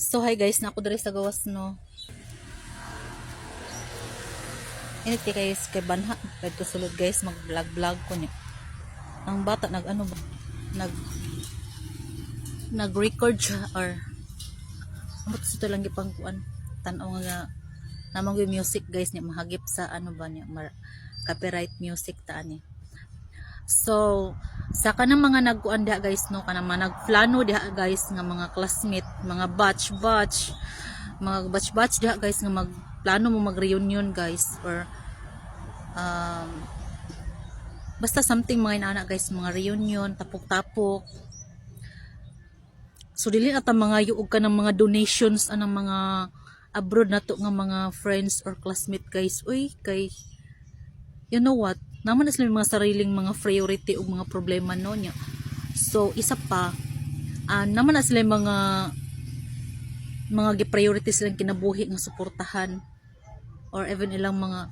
So hi guys, na ako diri sa gawas no. Init kay guys kay banha kay sulod guys mag vlog vlog ko niya. Ang bata nag ano ba? Nag nag record siya or ano to lang gipang kuan tan-aw nga namang music guys niya mahagip sa ano ba niya mar- copyright music ta ani. So, sa kanang mga nagkuan diha guys no, kanang mga nagplano diha guys nga mga classmate, mga batch batch, mga batch batch diha guys nga magplano mo mag-reunion guys or um, basta something mga inaana guys, mga reunion, tapok-tapok. So dili ata mga yuog ka ng mga donations anang mga abroad na to nga mga friends or classmate guys. Uy, kay you know what? Naman na sila mga sariling mga priority o mga problema no niya. So, isa pa, ah, naman na sila mga mga gi-priority silang kinabuhi nga suportahan or even ilang mga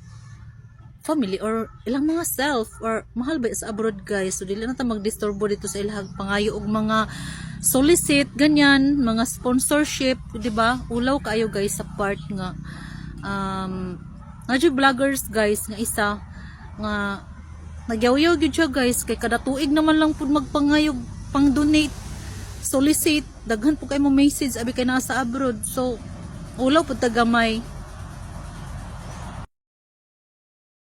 family or ilang mga self or mahal ba sa abroad guys so dili na ta magdisturbo dito sa ilang pangayo og mga solicit ganyan mga sponsorship di ba ulaw kaayo guys sa part nga um nga vloggers guys nga isa nga nagyaw-yaw gyud siya guys. Kay kada tuig naman lang pud magpangayog pang donate solicit. Daghan po kay mo message abi kay naa sa abroad. So ulaw pud tagamay